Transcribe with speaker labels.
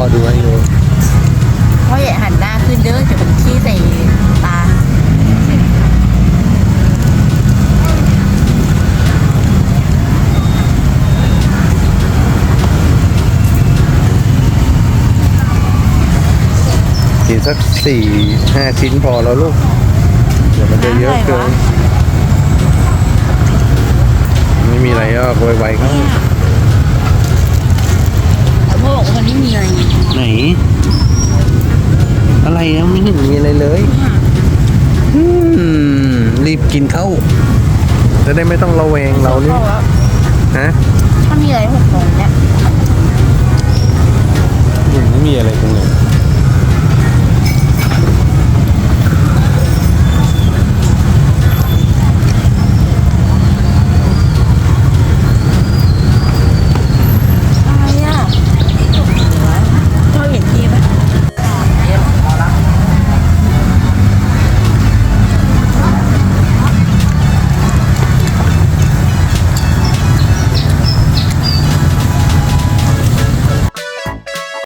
Speaker 1: พอดูให้ดู
Speaker 2: พ่ออย่าหันหน้าขึ้นเด้อจะเป็นขี้ใส่ตา
Speaker 1: กิสักสี่ห้าชิ้นพอแล้วลูก เดี๋ยวมันจะเยอะเกิน ไม่มีอะไรก็ไวๆเขา
Speaker 2: บ
Speaker 1: อะไรอะไม่เห็นมีอะไรเลยอืมรีบกินเข้า จะได้ไม่ต้องระแวงเรานี่พ่อ
Speaker 2: ว่า
Speaker 1: ฮะ
Speaker 2: ถ้ามีอะไรหกตรงเนี้ย
Speaker 1: ไม่มีอะไรตรงไหน